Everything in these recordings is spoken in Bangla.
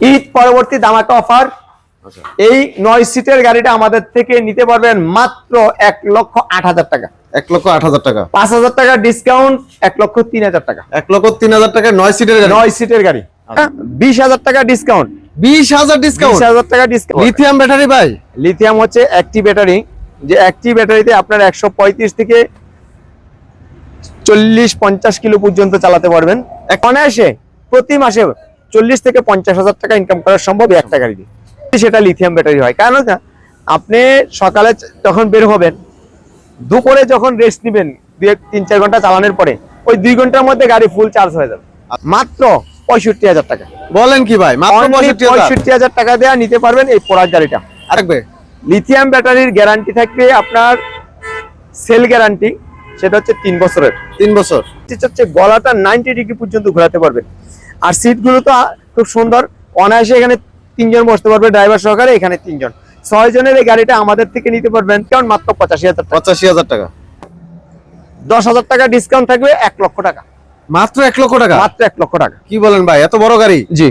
ঈদ পরবর্তী দামাকা অফার। আচ্ছা। এই নয় সিটের গাড়িটা আমাদের থেকে নিতে পারবেন মাত্র এক লক্ষ আট হাজার টাকা। এক লক্ষ আট হাজার টাকা। পাঁচ হাজার টাকা ডিসকাউন্ট এক লক্ষ তিন হাজার টাকা। এক লক্ষ তিন হাজার টাকা নয় সিটের নয় সিটের গাড়ি। আচ্ছা। বিশ হাজার টাকা ডিসকাউন্ট বিশ হাজার ডিসকাউন্ট হাজার টাকা ডিসকাউন্ট লিথিয়াম ব্যাটারি ভাই? লিথিয়াম হচ্ছে একটি ব্যাটারি যে একটি ব্যাটারিতে আপনার একশো পঁয়ত্রিশ থেকে চল্লিশ পঞ্চাশ কিলো পর্যন্ত চালাতে পারবেন। অনায়াসে প্রতি মাসে চল্লিশ থেকে পঞ্চাশ হাজার টাকা ইনকাম করা সম্ভব একটা গাড়ি দিয়ে সেটা লিথিয়াম ব্যাটারি হয়। কেন না আপনি সকালে যখন বের হবেন দুপুরে যখন রেস্ট নেবেন দুই এক- তিন চার ঘণ্টা চালানোর পরে ওই দুই ঘণ্টার মধ্যে গাড়ি ফুল চার্জ হয়ে যাবে। মাত্র পঁয়ষট্টি হাজার টাকা। বলেন কি ভাই মাত্র পঁয়ষট্টি হাজার। টাকা দেওয়া নিতে পারবেন এই পোড়ার গাড়িটা। থাকবে। লিথিয়াম ব্যাটারির গ্যারান্টি থাকবে আপনার সেল গ্যারান্টি সেটা হচ্ছে তিন বছরের। তিন বছর। হচ্ছে গলাটা নাইনটি ডিগ্রি পর্যন্ত ঘোরাতে পারবেন। আর সিটগুলো তো খুব সুন্দর। অনায়াসে এখানে তিনজন বসতে পারবে ড্রাইভার সহকারে এখানে তিনজন। ছয় জনের এই গাড়িটা আমাদের থেকে নিতে পারবেন কারণ মাত্র পঁচাশি হাজার পঁচাশি হাজার টাকা। দশ হাজার টাকা ডিসকাউন্ট থাকবে এক লক্ষ টাকা। মাত্র এক লক্ষ টাকা? মাত্র এক লক্ষ টাকা। কি বলেন ভাই এত বড় গাড়ি? জি।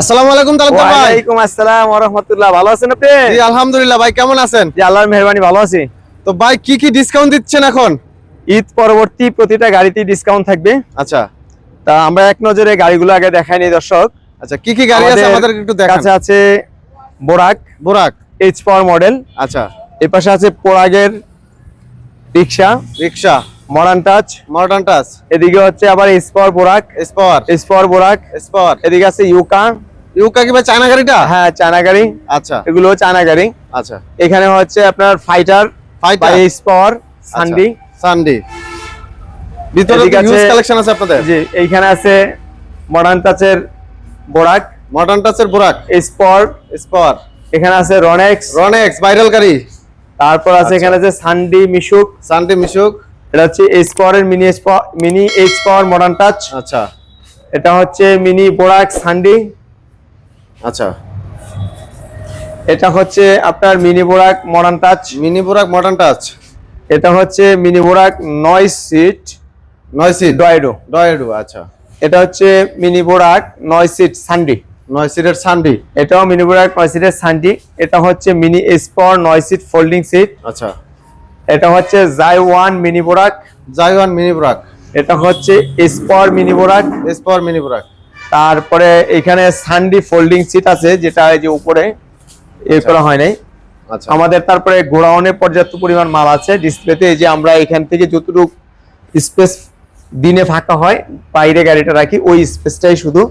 আসসালামু আলাইকুম তালুকদার ভাই। ওয়ালাইকুম আসসালাম ওয়া রাহমাতুল্লাহ। ভালো আছেন আপনি? জি আলহামদুলিল্লাহ ভাই কেমন আছেন? জি আল্লাহর মেহরবানি ভালো আছি। তো ভাই কি কি ডিসকাউন্ট দিচ্ছেন এখন? ঈদ পরবর্তী প্রতিটা গাড়িতেই ডিসকাউন্ট থাকবে। আচ্ছা। তা আমরা এক নজরে গাড়িগুলো আগে দেখাই নি দর্শক। আচ্ছা কি কি গাড়ি আছে আমাদের একটু দেখান। কাছে আছে বোরাক বোরাক। এইচ পাওয়ার মডেল আচ্ছা। এর পাশে আছে পোরাগের রিক্সা রিক্সা। মডার্ন টাচ মডার্ন টাচ এদিকে হচ্ছে আবার এইচ বোরাক স্পাওয়ার এইচ পাওয়ার বোরাক। স্পাওয়ার এদিকে আছে ইউকা ইউকা কি ভাই চায়না গাড়িটা? হ্যাঁ চায়না গাড়ি। আচ্ছা। এগুলো চায়না গাড়ি। আচ্ছা। এখানে হচ্ছে আপনার ফাইটার ফাইটার এইচ পাওয়ার সানডি সানডি ভিতরে হিউজ কালেকশন আছে আপনাদের। জি এইখানে আছে মডার্ন টাচের বোরাক মডার্ন টাচের বোরাক। পাওয়ার স্পাওয়ার এখানে আছে রনেক্স রনেক্স ভাইরাল গাড়ি। তারপর আছে আচ্ছা। এখানে আছে সানডি মিশুক সানডি মিশুক এটা হচ্ছে এইচ পাওয়ারের mini H mini H power modern touch আচ্ছা। এটা হচ্ছে মিনি বোরাক সানডি আচ্ছা। এটা হচ্ছে আপনার মিনি বোরাক মডার্ন টাচ মিনি বোরাক মডার্ন টাচ এটা হচ্ছে মিনি বোরাক নয় সিট নয় সিট ডয়েডো ডয়েডু আচ্ছা। এটা হচ্ছে মিনি বোরাক নয় সিট সানডি নয় সিটের সানডি এটাও মিনি বোরাক নয় সিটের সানডি এটা হচ্ছে মিনি এসপর নয় সিট ফোল্ডিং সিট আচ্ছা। এটা হচ্ছে জাই ওয়ান মিনি বোরাক জাইওয়ান মিনি বোরাক এটা হচ্ছে এসপর মিনি বোরাক স্পাওয়ার মিনি বোরাক তারপরে এখানে সানডি ফোল্ডিং সিট আছে যেটা এই যে উপরে এ করা হয় নাই। আচ্ছা। আমাদের তারপরে গোডাউনে পর্যাপ্ত পরিমাণ মাল আছে। ডিসপ্লেতে এই যে আমরা এখান থেকে যতটুকু স্পেস দিনে ফাঁকা হয় বাইরে গাড়িটা রাখি ওই স্পেসটাই শুধু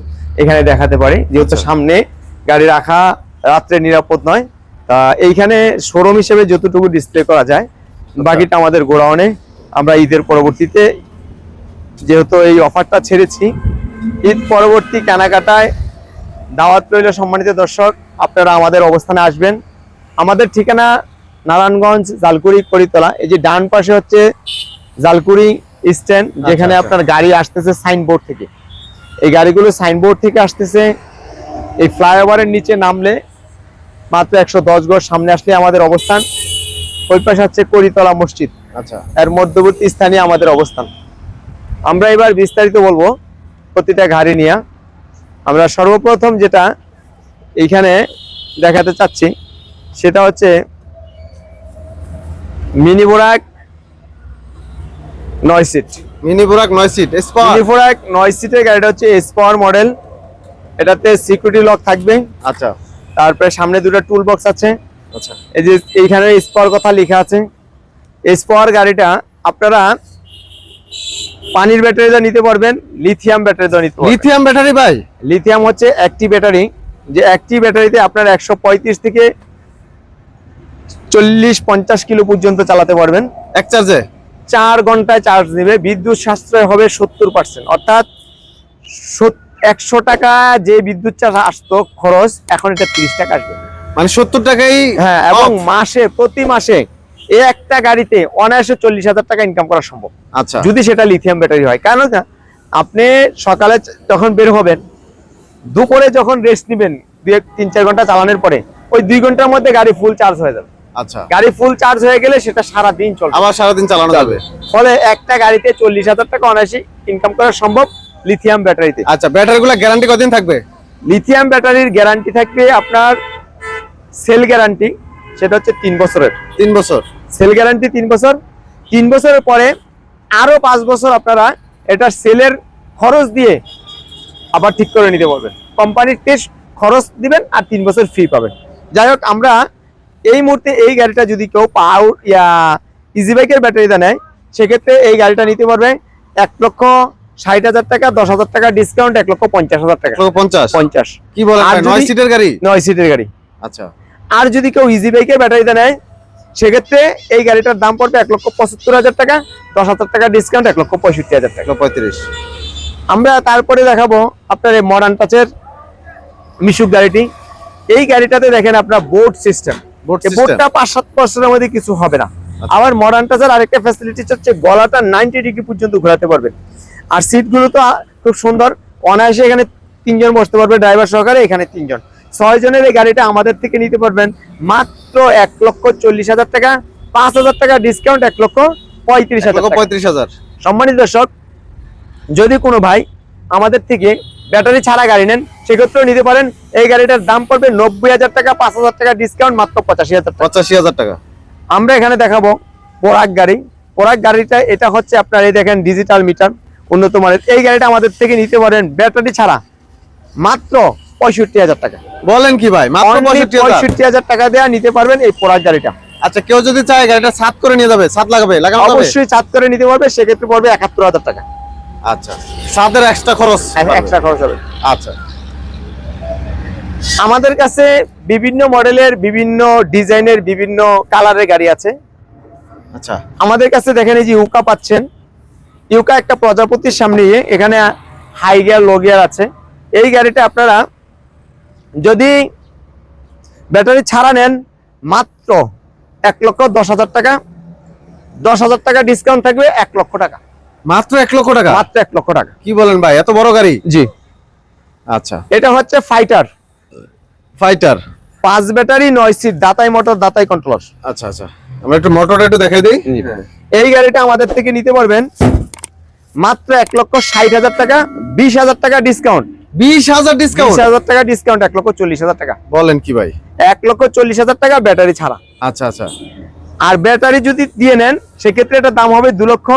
এখানে দেখাতে পারি। যেহেতু আচ্ছা। সামনে গাড়ি রাখা রাত্রে নিরাপদ নয়। তা এইখানে শোরুম হিসেবে যতটুকু ডিসপ্লে করা যায় আচ্ছা। বাকিটা আমাদের গোডাউনে। আমরা ঈদের পরবর্তীতে যেহেতু এই অফারটা ছেড়েছি ঈদ পরবর্তী কেনাকাটায় দাওয়াত রইল সম্মানিত দর্শক আপনারা আমাদের অবস্থানে আসবেন। আমাদের ঠিকানা নারায়ণগঞ্জ জালকুড়ি করিতলা। এই যে ডান পাশে হচ্ছে জালকুড়ি স্ট্যান্ড যেখানে আচ্ছা। আপনার গাড়ি আসতেছে সাইনবোর্ড থেকে। এই গাড়িগুলো সাইনবোর্ড থেকে আসতেছে এই ফ্লাইওভারের নিচে নামলে মাত্র একশো দশ গজ সামনে আসলে আমাদের অবস্থান। ওই পাশে হচ্ছে করিতলা মসজিদ। আচ্ছা। এর মধ্যবর্তী স্থানে আমাদের অবস্থান। আমরা এবার বিস্তারিত বলব প্রতিটা গাড়ি নিয়ে। আমরা সর্বপ্রথম যেটা এইখানে দেখাতে চাচ্ছি সেটা হচ্ছে মিনি বোরাক নয় সিট। মিনি বোরাক নয় সিট স্পাওয়ার মিনি বোরাক নয় সিটের গাড়িটা হচ্ছে স্পাওয়ার মডেল। এটাতে সিকিউরিটি লক থাকবে। আচ্ছা। তারপরে সামনে দুটো টুল বক্স আছে। আচ্ছা। এই যে এইখানে স্পার কথা লেখা আছে। স্পার গাড়িটা আপনারা পানির ব্যাটারিটা নিতে পারবেন লিথিয়াম ব্যাটারিটা নিতে লিথিয়াম ব্যাটারি ভাই? লিথিয়াম হচ্ছে একটি ব্যাটারি যে একটি ব্যাটারিতে আপনার একশো পঁয়ত্রিশ থেকে চল্লিশ পঞ্চাশ কিলো পর্যন্ত চালাতে পারবেন। এক চার্জে চার ঘন্টায় চার্জ নেবে বিদ্যুৎ সাশ্রয় হবে সত্তর পার্সেন্ট অর্থাৎ একশো টাকা যে বিদ্যুৎ চার্জ আসতো খরচ এখন এটা তিরিশ টাকা আসবে। মানে সত্তর টাকাই হ্যাঁ এবং মাসে প্রতি মাসে এই একটা গাড়িতে অনায়াসে চল্লিশ হাজার টাকা ইনকাম করা সম্ভব। আচ্ছা। যদি সেটা লিথিয়াম ব্যাটারি হয়। কেন না? আপনি সকালে যখন বের হবেন দুপুরে যখন রেস্ট নেবেন দু এক তিন চার ঘণ্টা চালানোর পরে ওই দুই ঘণ্টার মধ্যে গাড়ি ফুল চার্জ হয়ে যাবে। আচ্ছা। গাড়ি ফুল চার্জ হয়ে গেলে সেটা সারা দিন চলবে। আবার সারাদিন চালানো যাবে। ফলে একটা গাড়িতে চল্লিশ হাজার টাকা অনায়াসে ইনকাম করা সম্ভব লিথিয়াম ব্যাটারিতে আচ্ছা ব্যাটারি গুলা গ্যারান্টি কতদিন থাকবে? লিথিয়াম ব্যাটারির গ্যারান্টি থাকবে আপনার সেল গ্যারান্টি সেটা হচ্ছে তিন বছরের। তিন বছর। সেল গ্যারান্টি তিন বছর। তিন বছরের পরে আরও পাঁচ বছর আপনারা এটা সেলের খরচ দিয়ে আবার ঠিক করে নিতে পারবেন। কোম্পানির টেস্ট খরচ দিবেন আর তিন বছর ফ্রি পাবেন। যাই হোক আমরা এই মুহূর্তে এই গাড়িটা যদি কেউ পাও ইয়া ইজি বাইকের ব্যাটারিটা নেয় সেক্ষেত্রে এই গাড়িটা নিতে পারবে এক লক্ষ ষাট হাজার টাকা দশ হাজার টাকা ডিসকাউন্ট এক লক্ষ পঞ্চাশ হাজার টাকা। পঞ্চাশ? পঞ্চাশ। কি আর নয় সিটের গাড়ি? নয় সিটের গাড়ি। আচ্ছা। আর যদি কেউ ইজি বাইকের ব্যাটারিটা নেয় সেক্ষেত্রে এই গাড়িটার দাম পড়বে এক লক্ষ পঁচাত্তর হাজার টাকা দশ হাজার টাকা ডিসকাউন্ট এক লক্ষ পঁয়ষট্টি হাজার টাকা। পঁয়ত্রিশ। আমরা তারপরে দেখাবো আপনার এই মডার্ন টাচের মিশুক গাড়িটি। এই গাড়িটাতে দেখেন আপনার বোর্ড সিস্টেম? বোর্ডটা পাঁচ সাত বছরের মধ্যে কিছু হবে না। আবার মডার্ন টাচের আরেকটা ফ্যাসিলিটি হচ্ছে গলাটা নাইনটি ডিগ্রি পর্যন্ত ঘোরাতে পারবেন আর সিটগুলো তো খুব সুন্দর। অনায়াসে এখানে তিনজন বসতে পারবে ড্রাইভার সহকারে এখানে তিনজন। ছয় জনের এই গাড়িটা আমাদের থেকে নিতে পারবেন মাত্র এক লক্ষ চল্লিশ হাজার টাকা পাঁচ হাজার টাকা ডিসকাউন্ট এক লক্ষ পঁয়ত্রিশ হাজার টাকা। পঁয়ত্রিশ হাজার। সম্মানিত দর্শক যদি কোনো ভাই আমাদের থেকে ব্যাটারি ছাড়া গাড়ি নেন সেক্ষেত্রেও নিতে পারেন এই গাড়িটার দাম পড়বে নব্বই হাজার টাকা পাঁচ হাজার টাকা ডিসকাউন্ট মাত্র পঁচাশি হাজার টাকা। পঁচাশি হাজার টাকা। আমরা এখানে দেখাবো পোরাক গাড়ি। পোরাক গাড়িটা এটা হচ্ছে আপনার এই দেখেন ডিজিটাল মিটার উন্নত মানের। এই গাড়িটা আমাদের থেকে নিতে পারেন ব্যাটারি ছাড়া মাত্র পঁয়ষট্টি হাজার টাকা। বলেন কি ভাই মাত্র পঁয়ষট্টি হাজার। টাকা দেওয়া নিতে পারবেন এই পোরাক গাড়িটা। আচ্ছা কেউ যদি চায় গাড়িটা সাত করে নিয়ে যাবে সাত লাগাবে লাগানো অবশ্যই সাত করে নিতে পারবে সেক্ষেত্রে পড়বে একাত্তর হাজার টাকা। আচ্ছা সাতের এক্সট্রা খরচ এক্সট্রা খরচ হবে। আচ্ছা। আমাদের কাছে বিভিন্ন মডেলের বিভিন্ন ডিজাইনের বিভিন্ন কালারের গাড়ি আছে। আচ্ছা। আমাদের কাছে দেখেন এই যে ইউকা পাচ্ছেন। ইউকা একটা প্রজাপতির সামনে এখানে হাই গিয়ার লো গিয়ার আছে। এই গাড়িটা আপনারা যদি ব্যাটারি ছাড়া নেন মাত্র এক লক্ষ দশ হাজার টাকা। দশ হাজার টাকা ডিসকাউন্ট থাকবে এক লক্ষ টাকা। মাত্র এক লক্ষ টাকা? মাত্র এক লক্ষ টাকা। কি বলেন ভাই এত বড় গাড়ি? জি। আচ্ছা। এটা হচ্ছে ফাইটার ফাইটার? পাঁচ ব্যাটারি নয় সিট দাতাই মোটর দাতাই কন্ট্রোলার আচ্ছা আচ্ছা। আমরা একটু মোটরটা একটু দেখাই দিই। এই গাড়িটা আমাদের থেকে নিতে পারবেন মাত্র এক লক্ষ ষাট হাজার টাকা বিশ হাজার টাকা ডিসকাউন্ট বিশ হাজার ডিসকাউন্ট হাজার টাকা ডিসকাউন্ট এক লক্ষ চল্লিশ হাজার টাকা। বলেন কি ভাই? এক লক্ষ চল্লিশ হাজার টাকা ব্যাটারি ছাড়া। আচ্ছা আচ্ছা। আর ব্যাটারি যদি দিয়ে নেন সেক্ষেত্রে এটা দাম হবে দু লক্ষ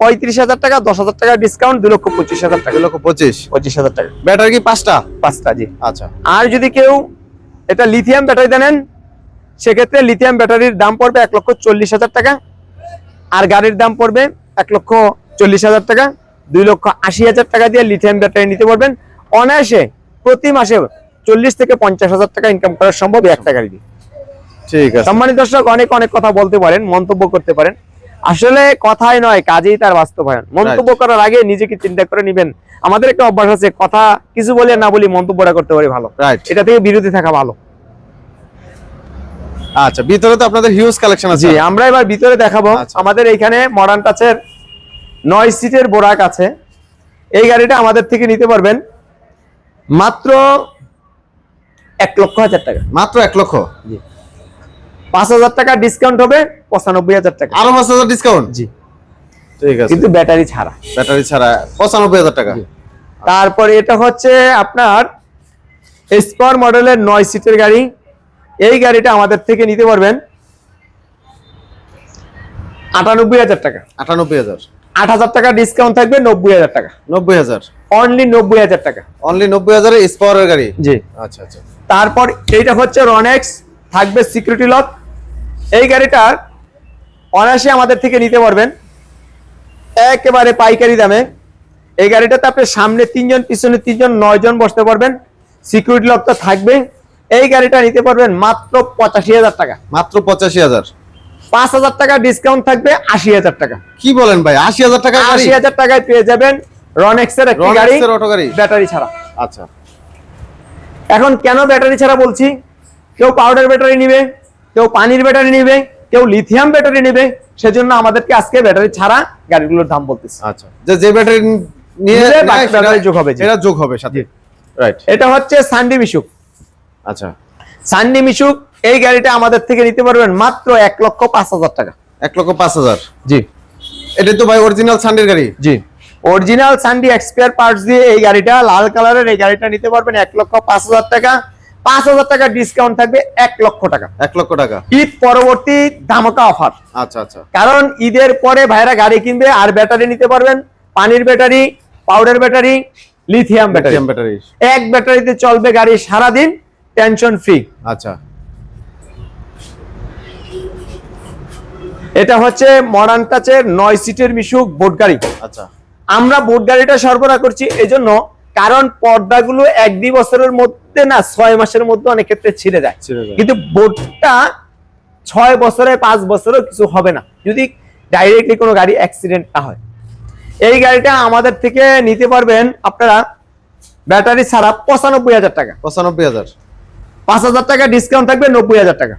পঁয়ত্রিশ হাজার টাকা দশ হাজার টাকা ডিসকাউন্ট দু লক্ষ পঁচিশ হাজার টাকা। লক্ষ পঁচিশ। পঁচিশ হাজার টাকা। ব্যাটারি কি পাঁচটা? পাঁচটা জি। আচ্ছা। আর যদি কেউ এটা লিথিয়াম ব্যাটারি নেন সেক্ষেত্রে লিথিয়াম ব্যাটারির দাম পড়বে এক লক্ষ চল্লিশ হাজার টাকা আর গাড়ির দাম পড়বে এক লক্ষ চল্লিশ হাজার টাকা দুই লক্ষ আশি হাজার টাকা দিয়ে লিথিয়াম ব্যাটারি নিতে পারবেন। অনায়াসে প্রতি মাসে চল্লিশ থেকে পঞ্চাশ হাজার টাকা ইনকাম করা সম্ভব একটা গাড়ি দিয়ে। ঠিক আছে। সম্মানিত দর্শক অনেক অনেক কথা বলতে পারেন মন্তব্য করতে পারেন। আসলে কথাই নয় কাজেই তার বাস্তবায়ন। মন্তব্য করার আগে নিজেকে চিন্তা করে নেবেন। আমাদের একটা অভ্যাস আছে কথা কিছু বলে না বলি মন্তব্যটা করতে পারি ভালো। এটা থেকে বিরতি থাকা ভালো। আচ্ছা ভিতরে তো আপনাদের হিউজ কালেকশন আছে। আমরা এবার ভিতরে দেখাবো। আচ্ছা। আমাদের এইখানে মডার্ন টাচের নয় সিটের বোরাক আছে। এই গাড়িটা আমাদের থেকে নিতে পারবেন মাত্র এক লক্ষ হাজার টাকা। মাত্র এক লক্ষ? পাঁচ হাজার টাকা ডিসকাউন্ট হবে পঁচানব্বই হাজার টাকা। আরও পাঁচ হাজার ডিসকাউন্ট জি। ঠিক আছে। কিন্তু ব্যাটারি ছাড়া। ব্যাটারি ছাড়া পঁচানব্বই হাজার টাকা। তারপরে এটা হচ্ছে আপনার স্পার মডেলের নয় সিটের গাড়ি। এই গাড়িটা আমাদের থেকে নিতে পারবেন আটানব্বই হাজার টাকা। আটানব্বই হাজার। আট হাজার টাকা ডিসকাউন্ট থাকবে নব্বই হাজার টাকা। নব্বই হাজার। অনলি নব্বই হাজার টাকা। অনলি নব্বই হাজারে স্পাওয়ারের গাড়ি? জি। আচ্ছা আচ্ছা। তারপর এইটা হচ্ছে রনেক্স থাকবে সিকিউরিটি লক এই গাড়িটা অনায়াসে আমাদের থেকে নিতে পারবেন। একেবারে পাইকারি দামে। এই গাড়িটাতে আপনি সামনে তিনজন পিছনে তিনজন নয় জন বসতে পারবেন। সিকিউরিটি লক তো থাকবে। এই গাড়িটা নিতে পারবেন মাত্র পঁচাশি হাজার টাকা। মাত্র পঁচাশি হাজার। পাঁচ হাজার টাকা ডিসকাউন্ট থাকবে আশি হাজার টাকা। কি বলেন ভাই আশি হাজার টাকা আশি হাজার টাকায় পেয়ে যাবেন রনেক্সের একটি গাড়ি অটো গাড়ি। ব্যাটারি ছাড়া। আচ্ছা। এখন কেন ব্যাটারি ছাড়া বলছি? কেউ পাউডার ব্যাটারি নিবে কেউ পানির ব্যাটারি নিবে কেউ লিথিয়াম ব্যাটারি নিবে সেজন্য আমাদেরকে আজকে ব্যাটারি ছাড়া গাড়িগুলোর দাম বলতেছি। আচ্ছা যে ব্যাটারি নিয়ে যোগ হবে। সেটা যোগ হবে সাথে। রাইট এটা হচ্ছে সানডি মিশুক আচ্ছা। সানডি মিশুক এই গাড়িটা আমাদের থেকে নিতে পারবেন মাত্র এক লক্ষ পাঁচ হাজার টাকা। এক লক্ষ পাঁচ হাজার। জি। এটা তো ভাই অরিজিনাল সানডের গাড়ি? জি। অরিজিনাল সানডি এক্সপায়ার পার্টস দিয়ে এই গাড়িটা লাল কালারের এই গাড়িটা নিতে পারবেন এক লক্ষ পাঁচ হাজার টাকা। পাঁচ হাজার টাকা ডিসকাউন্ট থাকবে এক লক্ষ টাকা। এক লক্ষ টাকা। ঈদ পরবর্তী ধামাকা অফার আচ্ছা আচ্ছা। কারণ ঈদের পরে ভাইরা গাড়ি কিনবে আর ব্যাটারি নিতে পারবেন। পানির battery powder battery lithium battery battery এক ব্যাটারিতে চলবে গাড়ি সারাদিন টেনশন ফ্রি আচ্ছা। এটা হচ্ছে মডার্ন টাচের নয় সিটের মিশুক বোট গাড়ি। আচ্ছা। আমরা বোট গাড়িটা সরবরাহ করছি এজন্য কারণ পর্দাগুলো এক দুই বছরের মধ্যে না ছয় মাসের মধ্যে অনেক ক্ষেত্রে ছিঁড়ে যায়। কিন্তু বোটটা ছয় বছরে পাঁচ বছরেও কিছু হবে না। যদি ডাইরেক্টলি কোনো গাড়ি অ্যাক্সিডেন্ট না হয়। এই গাড়িটা আমাদের থেকে নিতে পারবেন আপনারা ব্যাটারি ছাড়া পঁচানব্বই হাজার টাকা। পঁচানব্বই হাজার। পাঁচ হাজার টাকা ডিসকাউন্ট থাকবে নব্বই হাজার টাকা।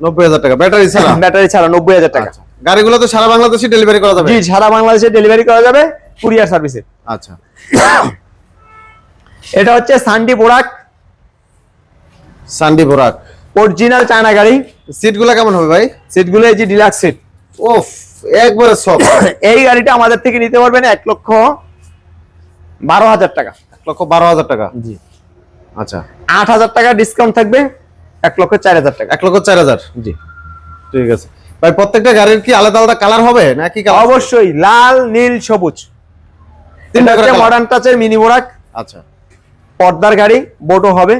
নব্বই হাজার টাকা। ব্যাটারি ছাড়া? ব্যাটারি ছাড়া নব্বই হাজার টাকা। আচ্ছা। গাড়িগুলো তো সারা বাংলাদেশে ডেলিভারি করা যাবে? জি সারা বাংলাদেশে ডেলিভারি করা যাবে কুরিয়ার সার্ভিসে আচ্ছা। এটা হচ্ছে সান্ডি বোরাক সান্ডি বোরাক অরিজিনাল চায়না গাড়ি। সিটগুলো কেমন হবে ভাই? সিটগুলো এই যে ডিলাক্স সিট ওফ একবারে সব এই গাড়িটা আমাদের থেকে নিতে পারবেন এক লক্ষ বারো হাজার টাকা। এক লক্ষ বারো হাজার টাকা? জি। আচ্ছা। আট হাজার টাকা ডিসকাউন্ট থাকবে এক লক্ষ চার হাজার টাকা। এক লক্ষ চার হাজার? জি। ঠিক আছে। ভাই প্রত্যেকটা গাড়ির কি আলাদা আলাদা কালার হবে? নাকি অবশ্যই লাল নীল সবুজ। তিনটা। মডার্ন টাচের মিনি বোরাক আচ্ছা। পর্দার গাড়ি বোটো হবে।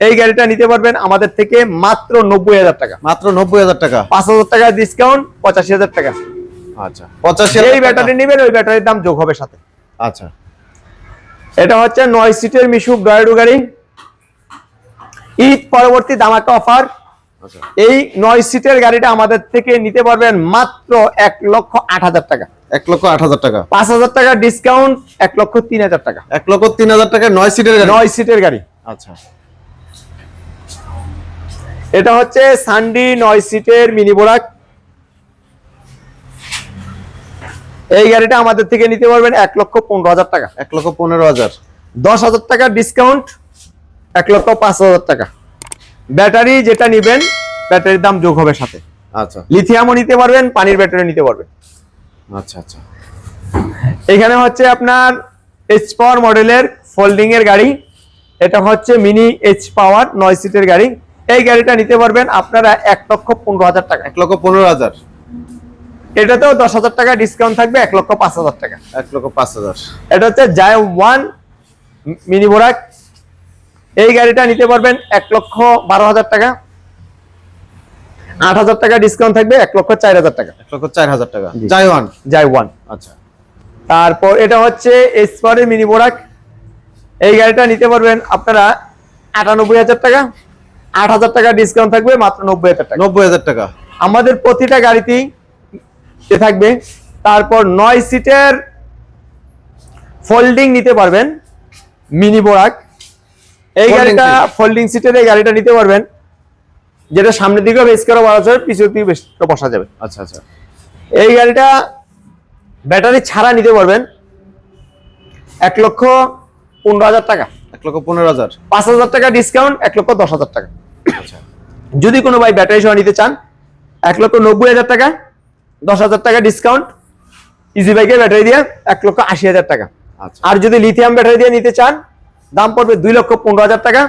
এই গাড়িটা নিতে পারবেন আমাদের থেকে মাত্র নব্বই হাজার টাকা। মাত্র নব্বই হাজার টাকা? পাঁচ হাজার টাকা ডিসকাউন্ট পঁচাশি হাজার টাকা। আচ্ছা পঁচাশি এই ব্যাটারি নেবেন ওই ব্যাটারির দাম যোগ হবে সাথে। আচ্ছা। এটা হচ্ছে নয় সিটের মিশুক ডয়াডু গাড়ি। ঈদ পরবর্তী দামাকা অফার এই নয় সিটের গাড়িটা আমাদের থেকে নিতে পারবেন মাত্র এক লক্ষ আট হাজার টাকা। এক লক্ষ আট হাজার টাকা। পাঁচ হাজার টাকা ডিসকাউন্ট এক লক্ষ তিন হাজার টাকা। এক লক্ষ তিন হাজার টাকা নয় সিটের নয় সিটের গাড়ি। আচ্ছা। এটা হচ্ছে সানডি নয় সিটের মিনি বোরাক এই গাড়িটা আমাদের থেকে নিতে পারবেন এক লক্ষ পনেরো হাজার টাকা। এক লক্ষ পনেরো হাজার। দশ হাজার টাকা ডিসকাউন্ট এক লক্ষ পাঁচ হাজার টাকা। ব্যাটারি যেটা নিবেন ব্যাটারির দাম যোগ হবে সাথে। আচ্ছা। লিথিয়ামও নিতে পারবেন পানির ব্যাটারি নিতে পারবেন। আচ্ছা আচ্ছা। এখানে হচ্ছে আপনার এইচ পাওয়ার মডেলের ফোল্ডিং এর গাড়ি। এটা হচ্ছে মিনি এইচ পাওয়ার নয় সিটের গাড়ি। এই গাড়িটা নিতে পারবেন আপনারা এক লক্ষ পনেরো হাজার টাকা এক লক্ষ পনেরো হাজার? এটাতেও দশ হাজার টাকা ডিসকাউন্ট থাকবে এক লক্ষ পাঁচ হাজার টাকা। এক লক্ষ পাঁচ হাজার। এটা হচ্ছে জায় ওয়ান মিনি বোরাক এই গাড়িটা নিতে পারবেন এক লক্ষ বারো হাজার টাকা। আট হাজার টাকা ডিসকাউন্ট থাকবে এক লক্ষ চার হাজার টাকা। এক লক্ষ চার হাজার টাকা। জাই ওয়ান জায় ওয়ান আচ্ছা। তারপর এটা হচ্ছে এসপারের মিনি বোরাক এই গাড়িটা নিতে পারবেন আপনারা আটানব্বই হাজার টাকা। আট হাজার টাকা ডিসকাউন্ট থাকবে মাত্র নব্বই হাজার টাকা। নব্বই হাজার টাকা। আমাদের প্রতিটা গাড়িতেই থাকবে। তারপর নয় সিটের ফোল্ডিং নিতে পারবেন মিনি বোরাক এই গাড়িটা। ফোল্ডিং সিটের এই গাড়িটা নিতে পারবেন। যেটা সামনের দিকেও বেশ করে বসা যাবে পিছনের দিকে বেশ করে বসা যাবে। আচ্ছা আচ্ছা। এই গাড়িটা ব্যাটারি ছাড়া নিতে পারবেন। এক লক্ষ পনেরো হাজার টাকা। এক লক্ষ পনেরো হাজার। পাঁচ হাজার টাকা ডিসকাউন্ট এক লক্ষ দশ হাজার টাকা। আচ্ছা। যদি কোনো ভাই ব্যাটারি সহ নিতে চান এক লক্ষ নব্বই হাজার টাকা দশ হাজার টাকা ডিসকাউন্ট ইজি বাইকের ব্যাটারি দিয়ে এক লক্ষ আশি হাজার টাকা। আচ্ছা। আর যদি লিথিয়াম ব্যাটারি দিয়ে নিতে চান দাম পড়বে দুই লক্ষ পনেরো হাজার টাকা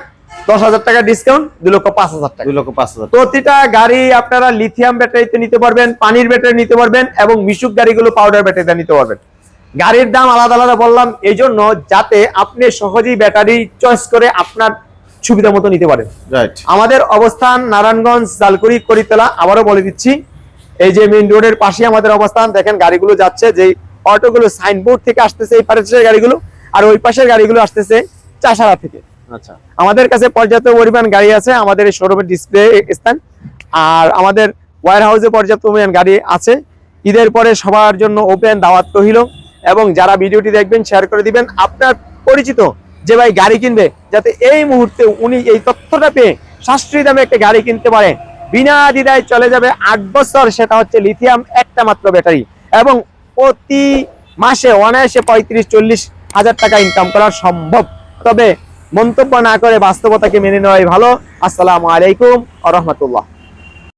দশ হাজার টাকা ডিসকাউন্ট দুই লক্ষ পাঁচ হাজার টাকা। দুই লক্ষ পাঁচ হাজার প্রতিটা গাড়ি আপনারা লিথিয়াম ব্যাটারিতে নিতে পারবেন পানির ব্যাটারি নিতে পারবেন এবং মিশুক গাড়িগুলো পাউডার ব্যাটারিতে নিতে পারবেন। গাড়ির দাম আলাদা আলাদা বললাম এই জন্য যাতে আপনি সহজেই ব্যাটারি চয়েস করে আপনার সুবিধা মতো নিতে পারেন। রাইট আমাদের অবস্থান নারায়ণগঞ্জ জালকুড়ি করিতলা আবারও বলে দিচ্ছি এই যে মেইন রোডের পাশে আমাদের অবস্থান দেখেন গাড়িগুলো যাচ্ছে যে অটোগুলো সাইনবোর্ড থেকে আসতেছে এই পাশের গাড়িগুলো আর ওই পাশের গাড়িগুলো আসতেছে চাষারা থেকে। আচ্ছা। আমাদের কাছে পর্যাপ্ত পরিমাণ গাড়ি আছে আমাদের এই শোরুমের ডিসপ্লে স্থান। আর আমাদের ওয়ার হাউসে পর্যাপ্ত পরিমাণ গাড়ি আছে। ঈদের পরে সবার জন্য ওপেন দাওয়াত রহিল এবং যারা ভিডিওটি দেখবেন শেয়ার করে দিবেন আপনার পরিচিত যে ভাই গাড়ি কিনবে যাতে এই মুহূর্তে উনি এই তথ্যটা পেয়ে সাশ্রয়ী দামে একটা গাড়ি কিনতে পারে। বিনা দ্বিধায় চলে যাবে আট বছর সেটা হচ্ছে লিথিয়াম একটা মাত্র ব্যাটারি এবং প্রতি মাসে অনায়াসে পঁয়ত্রিশ চল্লিশ হাজার টাকা ইনকাম করা সম্ভব। তবে মন্তব্য না করে বাস্তবতাকে মেনে নেওয়াই ভালো। আসসালামু আলাইকুম আ রহমতুল্লাহ।